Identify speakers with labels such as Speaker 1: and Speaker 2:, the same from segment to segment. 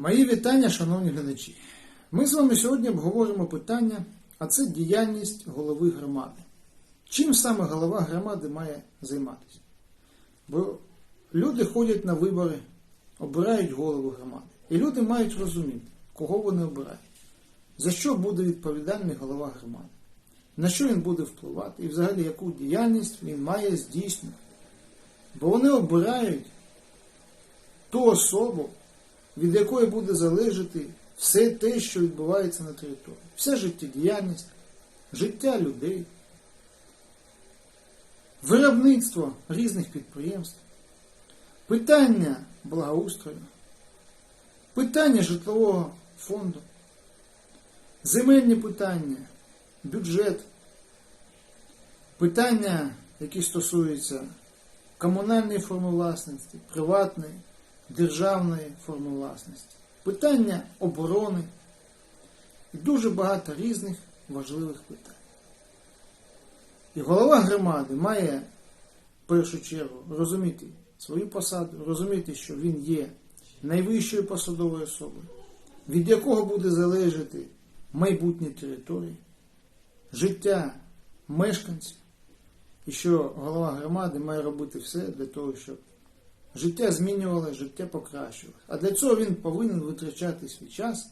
Speaker 1: Мої вітання, шановні глядачі. Ми з вами сьогодні обговоримо питання, а це діяльність голови громади. Чим саме голова громади має займатися? Бо люди ходять на вибори, обирають голову громади. І люди мають розуміти, кого вони обирають, за що буде відповідальний голова громади, на що він буде впливати і взагалі яку діяльність він має здійснювати. Бо вони обирають ту особу, від якої буде залежати все те, що відбувається на території. Вся життєдіяльність, життя людей, виробництво різних підприємств, питання благоустрою, питання житлового фонду, земельні питання, бюджет, питання, які стосуються комунальної форми власності, приватної, державної форми власності, питання оборони і дуже багато різних важливих питань. І голова громади має в першу чергу розуміти свою посаду, розуміти, що він є найвищою посадовою особою, від якого буде залежати майбутнє території, життя мешканців, і що голова громади має робити все для того, щоб життя змінювалося, життя покращувалося. А для цього він повинен витрачати свій час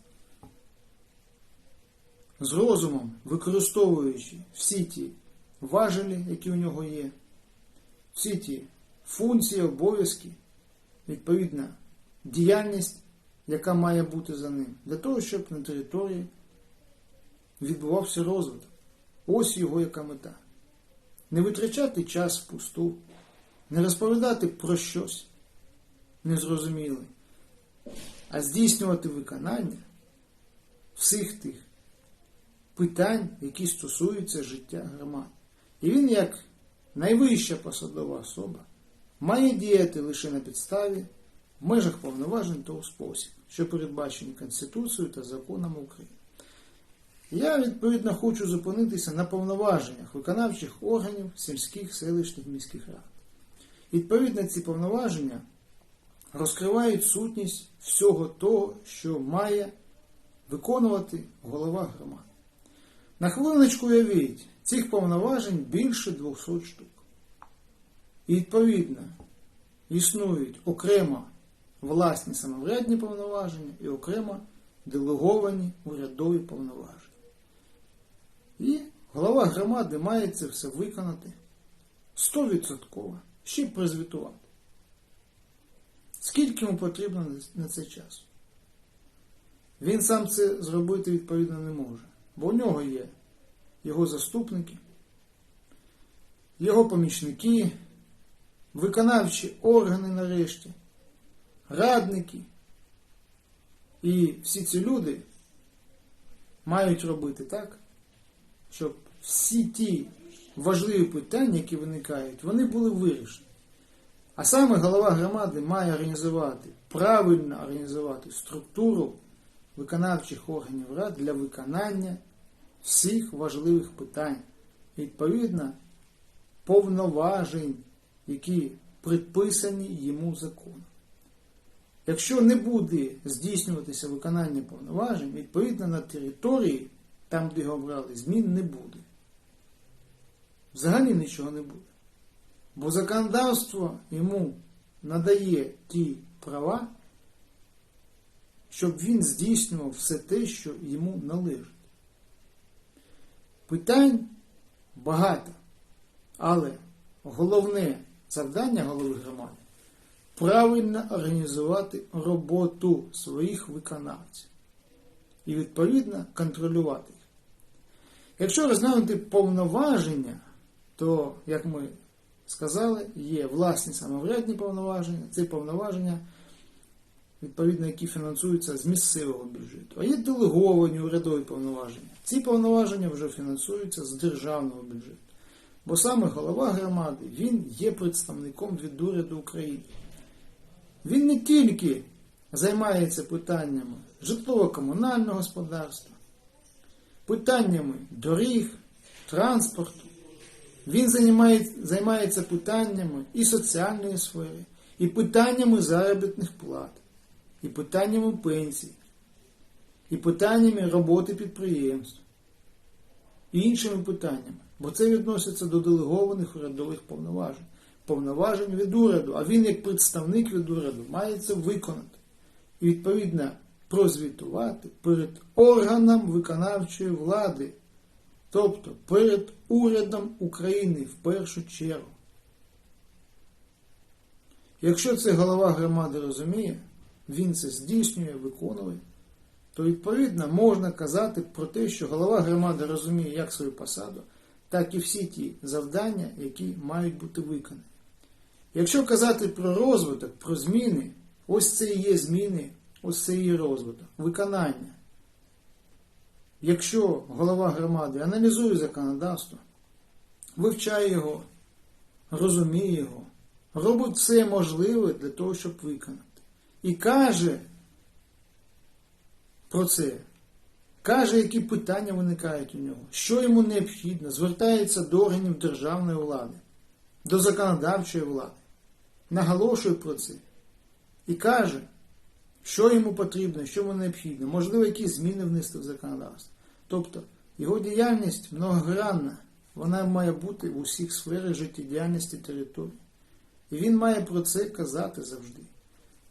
Speaker 1: з розумом, використовуючи всі ті важелі, які у нього є, всі ті функції, обов'язки, відповідна діяльність, яка має бути за ним, для того, щоб на території відбувався розвиток. Ось його яка мета. Не витрачати час впусту, не розповідати про щось незрозуміле, а здійснювати виконання всіх тих питань, які стосуються життя громади. І він, як найвища посадова особа, має діяти лише на підставі в межах повноважень та у спосіб, що передбачені Конституцією та законами України. Я, відповідно, хочу зупинитися на повноваженнях виконавчих органів сільських, селищних міських рад. Відповідно, ці повноваження розкривають сутність всього того, що має виконувати голова громади. На хвилиночку уявіть, цих повноважень більше 200 штук. І відповідно існують окремо власні самоврядні повноваження і окремо делеговані урядові повноваження. І голова громади має це все виконати 100%, ще й. Скільки йому потрібно на це часу? Він сам це зробити відповідно не може, бо у нього є його заступники, його помічники, виконавчі органи нарешті, радники. І всі ці люди мають робити так, щоб всі ті важливі питання, які виникають, вони були вирішені. А саме голова громади має організувати, правильно організувати структуру виконавчих органів рад для виконання всіх важливих питань, відповідно, повноважень, які предписані йому законом. Якщо не буде здійснюватися виконання повноважень, відповідно на території, там, де його обрали, змін не буде. Взагалі нічого не буде. Бо законодавство йому надає ті права, щоб він здійснював все те, що йому належить. Питань багато, але головне завдання голови громади правильно організувати роботу своїх виконавців і, відповідно, контролювати їх. Якщо розглянути повноваження, то, як ми сказали, є власні самоврядні повноваження, це повноваження, відповідно, які фінансуються з місцевого бюджету. А є делеговані урядові повноваження. Ці повноваження вже фінансуються з державного бюджету. Бо саме голова громади, він є представником від уряду України. Він не тільки займається питаннями житлово-комунального господарства, питаннями доріг, транспорту. Він займається питаннями і соціальної сфери, і питаннями заробітних плат, і питаннями пенсій, і питаннями роботи підприємств, і іншими питаннями. Бо це відноситься до делегованих урядових повноважень. Повноважень від уряду, а він, як представник від уряду, має це виконати. І відповідно прозвітувати перед органом виконавчої влади, тобто перед урядом України в першу чергу. Якщо це голова громади розуміє, він це здійснює, виконує, то відповідно можна казати про те, що голова громади розуміє як свою посаду, так і всі ті завдання, які мають бути виконані. Якщо казати про розвиток, про зміни, ось це і є зміни, ось це і є розвиток, виконання. Якщо голова громади аналізує законодавство, вивчає його, розуміє його, робить все можливе для того, щоб виконати. І каже про це, каже, які питання виникають у нього, що йому необхідно, звертається до органів державної влади, до законодавчої влади, наголошує про це і каже, що йому потрібно, що йому необхідно, можливо, якісь зміни внести в законодавство. Тобто його діяльність многогранна, вона має бути в усіх сферах життєдіяльності території. І він має про це казати завжди.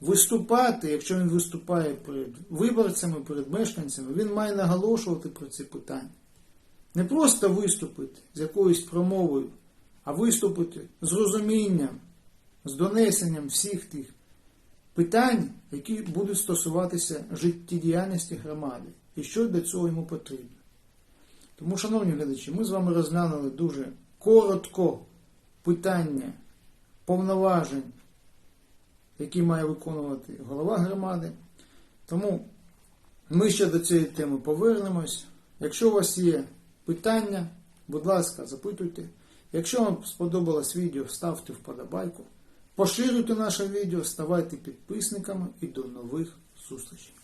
Speaker 1: Виступати, якщо він виступає перед виборцями, перед мешканцями, він має наголошувати про ці питання. Не просто виступити з якоюсь промовою, а виступити з розумінням, з донесенням всіх тих питань, які будуть стосуватися життєдіяльності громади, і що для цього йому потрібно. Тому, шановні глядачі, ми з вами розглянули дуже коротко питання повноважень, які має виконувати голова громади. Тому ми ще до цієї теми повернемось. Якщо у вас є питання, будь ласка, запитуйте. Якщо вам сподобалось відео, ставте вподобайку. Поширюйте наше відео, ставайте підписниками і до нових зустрічей.